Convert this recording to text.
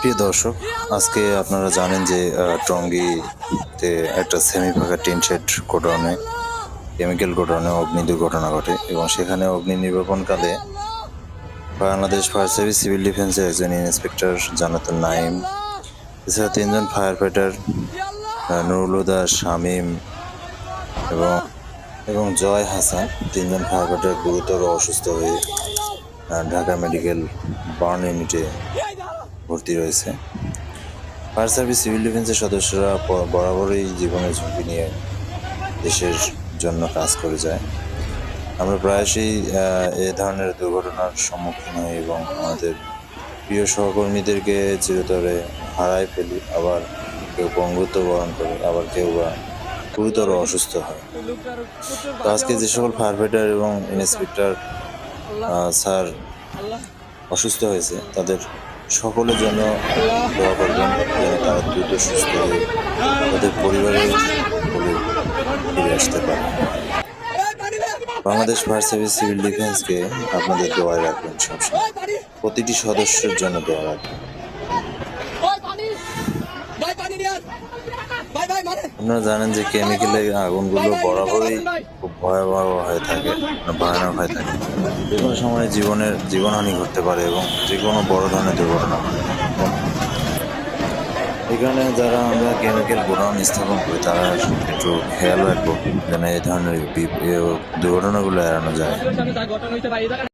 প্রিয় দর্শক, আজকে আপনারা জানেন যে টঙ্গীতে একটা সেমি ফাঁকা টিন শেড গোডাউনে, কেমিক্যাল গোডাউনে অগ্নি দুর্ঘটনা ঘটে এবং সেখানে অগ্নি নির্বাপনকালে বাংলাদেশ ফায়ার সার্ভিস সিভিল ডিফেন্সের একজন ইন্সপেক্টর জানাতুল নাইম এছাড়া তিনজন ফায়ার ফাইটার নুরুল হুদা, শামীম এবং এবং জয় হাসান, তিনজন ফায়ার ফাইটার গুরুতর অসুস্থ হয়ে ঢাকা মেডিকেল বার্ন ইউনিটে ভর্তি রয়েছে। ফায়ার সার্ভিস সিভিল ডিফেন্সের সদস্যরা বরাবরই জীবনের ঝুঁকি নিয়ে দেশের জন্য কাজ করে যায়। আমরা প্রায়শই এ ধরনের দুর্ঘটনার সম্মুখীন হই এবং আমাদের প্রিয় সহকর্মীদেরকে চিরতরে হারায় ফেলি, আবার কেউ পঙ্গুত্ব বরণ করে, আবার কেউ বা গুরুতর অসুস্থ হয়। তো আজকে যে সকল ফায়ার ফাইটার এবং ইন্সপেক্টর স্যার অসুস্থ হয়েছে, তাদের সকলের যেন দোয়া করবেন, যেন তারা দ্রুত সুস্থ হয়ে তাদের পরিবারের কোলে ফিরে আসতে পারে। বাংলাদেশ ফায়ার সার্ভিস সিভিল ডিফেন্সকে আপনাদের দোয়ায় রাখবেন সবসময়। প্রতিটি সদস্যের জন্য দোয়া রাখবেন। আপনারা জানেন যে কেমিক্যালের আগুনগুলো বরাবরই খুব ভয়াবহ হয়ে থাকে মানে ভয়ানক হয়ে থাকে। যে কোনো সময় জীবনের জীবনহানি ঘটতে পারে এবং যে কোনো বড় ধরনের দুর্ঘটনা ঘটে এখানে যারা আমরা কেমিক্যাল গোডাউন স্থাপন করি, তারা একটু খেয়াল রাখব যেন এই ধরনের দুর্ঘটনাগুলো এড়ানো যায়।